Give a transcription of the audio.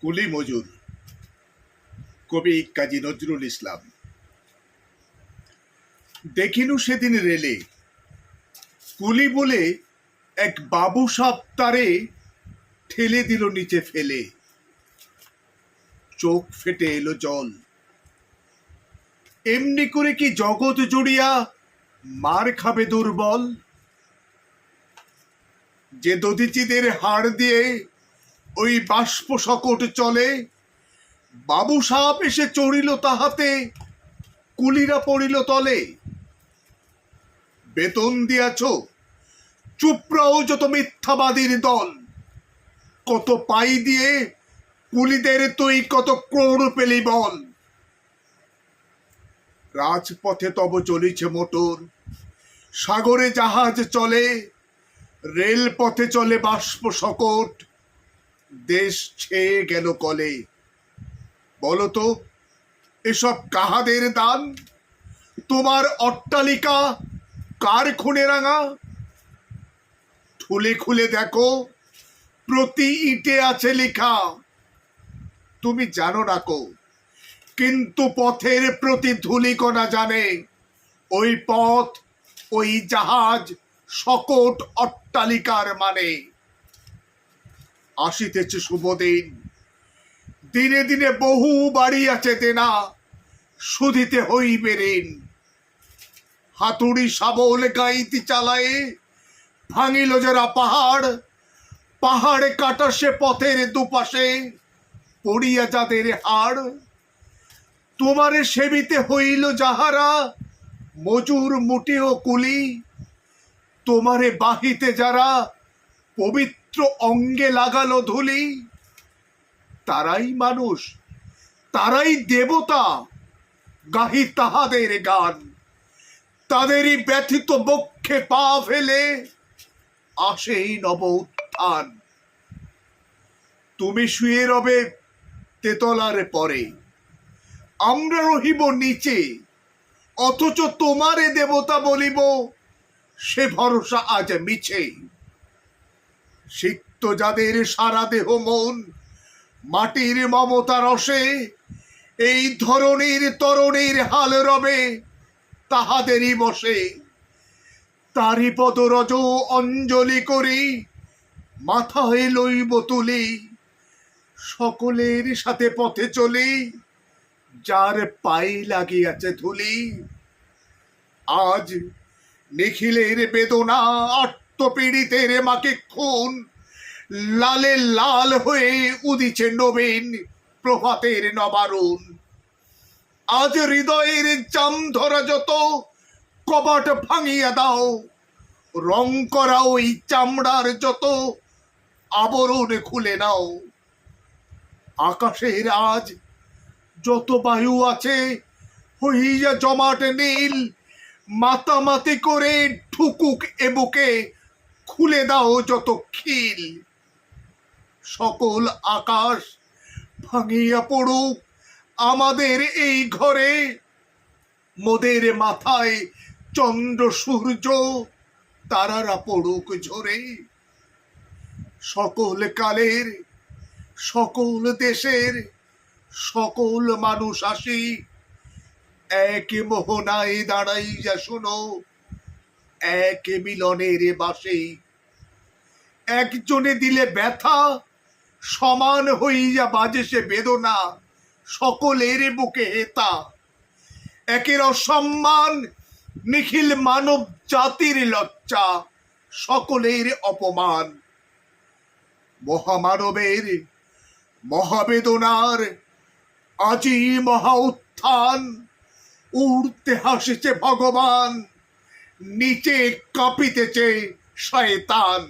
কুলি মজুর কবি কাজী নজরুল ইসলাম। দেখিনু সেদিন রেলে। কুলি বলে এক বাবু সাপ তারে ঠেলে দিল নিচে ফেলে। চোখ ফেটে এলো জল। এমনি করে কি জগৎ জুড়িয়া মার খাবে দুর্বল? যে দধিচিদের হাড় দিয়ে ওই বাষ্প সকট চলে। বাবু সাপ এসে চড়িল তাহাতে, কুলিরা পড়িল তলে। বেতন দিয়াছ চুপরাও যত মিথ্যাবাদীর দল। কত পাই দিয়ে কুলিদের তুই কত ক্রোড় পেলি বল। রাজপথে তব চলিছে মোটর, সাগরে জাহাজ চলে, রেলপথে চলে বাষ্প সকট দেশ ছেয়ে গেল কলে। বলতো, এসব কাহাদের দান? তোমার অট্টালিকা কার খুনে রাঙা? ঠুলে খুলে দেখো, প্রতি ইটে আছে লেখা। তুমি জানো কো, কিন্তু পথের প্রতি ধুলিকণা জানে। ওই পথ, ওই জাহাজ সকট অট্টালিকার মানে। আসিতেছে শুভদিন। দিনে দিনে বহু বাড়ি আছে দেনা শুধিতে হইবে ঋণ। হাতুড়ি শাবল গাইতি চালায়ে ভাঙিল যারা পাহাড়, পাহাড়ে কাটা সে পথের দুপাশে পড়িয়া যাদের হাড়। তোমারে সেবিতে হইল যাহারা, মজুর মুটিও কুলি। তোমারে বাহিতে যারা পবিত্র অঙ্গে লাগালো ধুলি। তারাই মানুষ, তারাই দেবতা, গাহি তাহাদের গান। তাদেরই ব্যথিত বক্ষে পা ফেলে আসেই নব উত্থান। তুমি শুয়ে রবে তেতলার পরে, আমরা রহিব নিচে, অথচ তোমারে দেবতা বলিব, সে ভরসা আজ মিছে। সিক্ত যাদের সারা দেহ মন, মাটির মমতা রসে, এই ধরনের তরণীর হাল রবে তাহাদেরই বসে। তারি পদরজ অঞ্জলি করি মাথায় লইব তুলি, সকলের সাথে পথে চলি, যার পাই লাগিয়াছে ধুলি। আজ নিখিলের বেদনা আত্মপীড়িতের মাকে খুন। লালে লাল হয়ে উদিছে নবীন প্রভাতের নবারুণ। আজ হৃদয়ের জাম ধরা যত, কবাট ভাঙিয়া দাও। রং করা ওই চামড়ার যত, আবরণ খুলে নাও। আকাশের আজ যত বায়ু আছে, হইয়া জমাট নীল, মাতামাতি করে ঠুকুক এ বুকে খুলে দাও যত খিল। সকল আকাশ ভাঙিয়া পড়ুক আমাদের এই ঘরে। মোদের মাথায় চন্দ্র, সূর্য, তারারা পড়ুক ঝরে। সকল কালের, সকল দেশের, সকল মানুষ আসি। এক মোহনায় দাঁড়াইয়া শোনো, এক মিলনের বাসে। একজনে দিলে ব্যথা, সমান হইয়া বাজে সে বেদনা, সকলের বুকে হেতা। একের অসম্মান, নিখিল মানব জাতির লজ্জা, সকলের অপমান। মহামানবের মহাবেদনার আজি মহা উত্থান, উড়তে হাসিছে ভগবান, নিচে কাঁপিতেছে শয়তান।